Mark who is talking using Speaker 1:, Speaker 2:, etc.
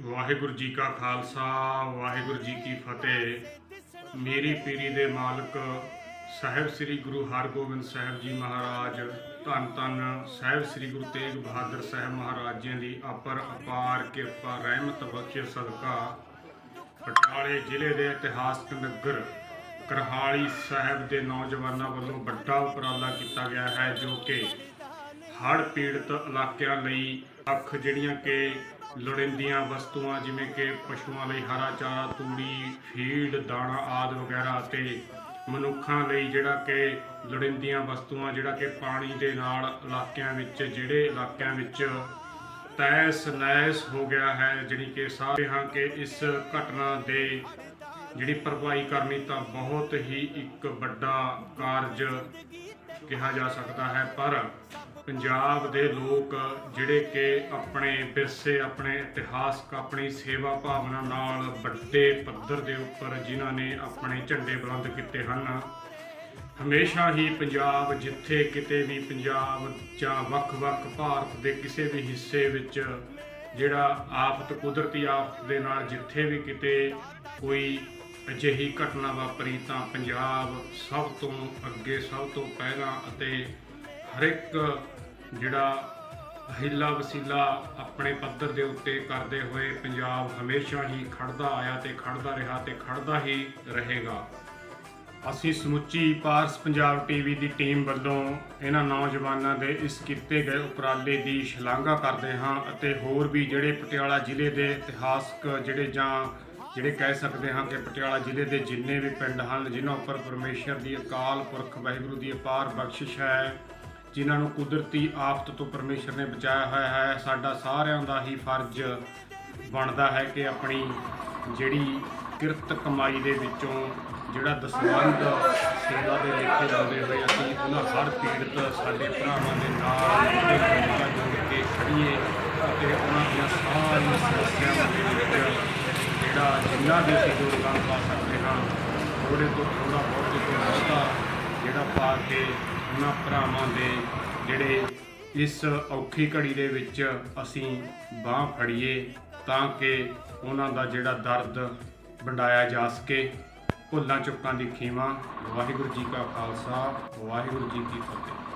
Speaker 1: ਵਾਹਿਗੁਰੂ ਜੀ ਕਾ ਖਾਲਸਾ, ਵਾਹਿਗੁਰੂ ਜੀ ਕੀ ਫਤਿਹ। ਮੇਰੀ ਪੀਰੀ ਦੇ ਮਾਲਕ ਸਾਹਿਬ ਸ੍ਰੀ ਗੁਰੂ ਹਰਗੋਬਿੰਦ ਸਾਹਿਬ ਜੀ ਮਹਾਰਾਜ, ਧੰਨ ਧੰਨ ਸਾਹਿਬ ਸ੍ਰੀ ਗੁਰੂ ਤੇਗ ਬਹਾਦਰ ਸਾਹਿਬ ਮਹਾਰਾਜ ਜੀ ਦੀ ਅਪਰ ਅਪਾਰ ਕਿਰਪਾ, ਰਹਿਮਤ ਬਖਸ਼ੇ ਸਦਕਾ। ਪਟਿਆਲੇ ਜ਼ਿਲ੍ਹੇ ਦੇ ਇਤਿਹਾਸਕ ਨਗਰ ਕਰਹਾਲੀ ਸਾਹਿਬ ਦੇ ਨੌਜਵਾਨਾਂ ਵੱਲੋਂ ਵੱਡਾ ਉਪਰਾਲਾ ਕੀਤਾ ਗਿਆ ਹੈ, ਜੋ ਕਿ ਹੜ੍ਹ ਪੀੜਤ ਇਲਾਕਿਆਂ ਲਈ ਅੱਖ ਜਿਹੜੀਆਂ ਕਿ ਲੋੜੀਂਦੀਆਂ ਵਸਤੂਆਂ ਜਿਵੇਂ ਕਿ ਪਸ਼ੂਆਂ ਲਈ ਹਰਾ ਚਾਰਾ, ਤੂੜੀ, ਫੀਡ, ਦਾਣਾ ਆਦਿ ਵਗੈਰਾ ਅਤੇ ਮਨੁੱਖਾਂ ਲਈ ਜਿਹੜਾ ਕਿ ਲੋੜੀਂਦੀਆਂ ਵਸਤੂਆਂ, ਜਿਹੜਾ ਕਿ ਪਾਣੀ ਦੇ ਨਾਲ ਇਲਾਕਿਆਂ ਵਿੱਚ, ਜਿਹੜੇ ਇਲਾਕਿਆਂ ਵਿੱਚ ਤੈਸ ਨੈਸ ਹੋ ਗਿਆ ਹੈ ਜਿਹੜੀ ਕਿ ਸਾਰੇ ਹਾਂ ਕਿ ਇਸ ਘਟਨਾ ਦੇ ਜਿਹੜੀ ਭਰਪਾਈ ਕਰਨੀ ਤਾਂ ਬਹੁਤ ਹੀ ਇੱਕ ਵੱਡਾ ਕਾਰਜ ਕਿਹਾ ਜਾ ਸਕਦਾ ਹੈ, ਪਰ ਪੰਜਾਬ ਦੇ ਲੋਕ ਜਿਹੜੇ ਕਿ ਆਪਣੇ ਵਿਰਸੇ, ਆਪਣੇ ਇਤਿਹਾਸਕ, ਆਪਣੀ ਸੇਵਾ ਭਾਵਨਾ ਨਾਲ ਵੱਡੇ ਪੱਧਰ ਦੇ ਉੱਪਰ ਜਿਨ੍ਹਾਂ ਨੇ ਆਪਣੇ ਝੰਡੇ ਬੁਲੰਦ ਕੀਤੇ ਹਨ, ਹਮੇਸ਼ਾ ਹੀ ਪੰਜਾਬ ਜਿੱਥੇ ਕਿਤੇ ਵੀ ਪੰਜਾਬ ਜਾਂ ਵੱਖ-ਵੱਖ ਭਾਰਤ ਦੇ ਕਿਸੇ ਵੀ ਹਿੱਸੇ ਵਿੱਚ ਜਿਹੜਾ ਆਫਤ ਕੁਦਰਤੀ ਆਫਤ ਦੇ ਨਾਲ ਜਿੱਥੇ ਵੀ ਕਿਤੇ ਕੋਈ ਅਜਿਹੀ ਘਟਨਾ ਵਾਪਰੀ ਤਾਂ ਪੰਜਾਬ ਸਭ ਤੋਂ ਅੱਗੇ, ਸਭ ਤੋਂ ਪਹਿਲਾਂ ਅਤੇ ਹਰ ਇੱਕ ਜਿਹੜਾ ਹਿੱਲਾ ਵਸੀਲਾ ਆਪਣੇ ਪੱਧਰ ਦੇ ਉੱਤੇ ਕਰਦੇ ਹੋਏ ਪੰਜਾਬ ਹਮੇਸ਼ਾ ਹੀ ਖੜਦਾ ਆਇਆ ਤੇ ਖੜਦਾ ਰਿਹਾ ਤੇ ਖੜਦਾ ਹੀ ਰਹੇਗਾ। ਅਸੀਂ ਸਮੁੱਚੀ ਪਾਰਸ ਪੰਜਾਬ ਟੀਵੀ ਦੀ ਟੀਮ ਵੱਲੋਂ ਇਹਨਾਂ ਨੌਜਵਾਨਾਂ ਦੇ ਇਸ ਕੀਤੇ ਗਏ ਉਪਰਾਲੇ ਦੀ ਸ਼ਲਾਘਾ ਕਰਦੇ ਹਾਂ ਅਤੇ ਹੋਰ ਵੀ ਜਿਹੜੇ ਪਟਿਆਲਾ ਜ਼ਿਲ੍ਹੇ ਦੇ ਇਤਿਹਾਸਕ ਜਿਹੜੇ ਜਾਂ ਜਿਹੜੇ ਕਹਿ ਸਕਦੇ ਹਾਂ ਕਿ ਪਟਿਆਲਾ ਜ਼ਿਲ੍ਹੇ ਦੇ ਜਿੰਨੇ ਵੀ ਪਿੰਡ ਹਨ, ਜਿਨ੍ਹਾਂ ਉੱਪਰ ਪਰਮੇਸ਼ਰ ਦੀ ਅਕਾਲ ਪੁਰਖ ਵਾਹਿਗੁਰੂ ਦੀ ਅਪਾਰ ਬਖਸ਼ਿਸ਼ ਹੈ, ਜਿਨ੍ਹਾਂ ਨੂੰ ਕੁਦਰਤੀ ਆਫਤ ਤੋਂ ਪਰਮੇਸ਼ਰ ਨੇ ਬਚਾਇਆ ਹੋਇਆ ਹੈ, ਸਾਡਾ ਸਾਰਿਆਂ ਦਾ ਹੀ ਫਰਜ਼ ਬਣਦਾ ਹੈ ਕਿ ਆਪਣੀ ਜਿਹੜੀ ਕਿਰਤ ਕਮਾਈ ਦੇ ਵਿੱਚੋਂ ਜਿਹੜਾ ਦਸਵੰਧ ਸੇਵਾ ਦੇ ਲੇਖੇ ਲਾਉਂਦੇ ਹੋਏ ਅਸੀਂ ਉਹਨਾਂ ਹਰ ਪੀੜਤ ਸਾਡੇ ਭਰਾਵਾਂ ਦੇ ਨਾਲ ਜਿਹੜੇ ਜੋੜ ਕੇ ਖੜੀਏ ਅਤੇ ਉਹਨਾਂ ਦੀਆਂ ਸਾਰੀਆਂ ਸਮੱਸਿਆਵਾਂ ਦੇ ਵਿੱਚ ਜਿਹੜਾ ਜਿੰਨਾ ਵੀ ਅਸੀਂ ਯੋਗਦਾਨ ਪਾ ਸਕਦੇ ਹਾਂ ਥੋੜੇ ਤੋਂ ਥੋੜਾ ਬਹੁਤ ਤੋਂ ਬਹੁਤਾ ਜਿਹੜਾ ਪਾ ਕੇ ਉਹਨਾਂ ਭਰਾਵਾਂ ਦੇ ਜਿਹੜੇ ਇਸ ਔਖੀ ਘੜੀ ਦੇ ਵਿੱਚ ਅਸੀਂ ਬਾਹ ਫੜੀਏ ਤਾਂ ਕਿ ਉਹਨਾਂ ਦਾ ਜਿਹੜਾ ਦਰਦ ਵੰਡਾਇਆ ਜਾ ਸਕੇ। ਭੁੱਲਾਂ ਚੁੱਕਾਂ ਦੀ ਖੀਵਾ। ਵਾਹਿਗੁਰੂ ਜੀ ਕਾ ਖਾਲਸਾ, ਵਾਹਿਗੁਰੂ ਜੀ ਕੀ ਫਤਿਹ।